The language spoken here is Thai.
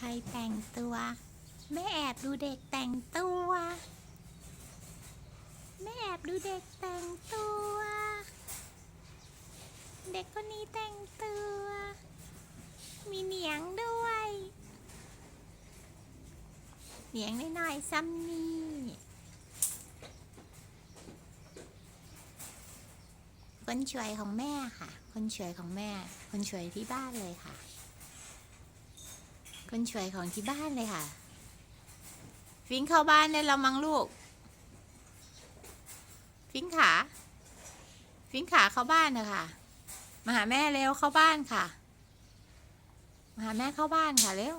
ใครแต่งตัวแม่แอบดูเด็กแต่งตัวแม่แอบดูเด็กแต่งตัว เด็กคนนี้แต่งตัว มีเหนียงด้วยเหนียงน้อยๆซ้ำนี่คนช่วยของแม่ค่ะ คนช่วยของแม่ คนช่วยที่บ้านเลยค่ะ คนช่วยของที่บ้านเลยค่ะ ฟิงเข้าบ้านได้แล้วมั้งลูก ฟิงขา ฟิงขาเข้าบ้านนะคะมาหาแม่เร็วเข้าบ้านค่ะ มาหาแม่เข้าบ้านค่ะเร็ว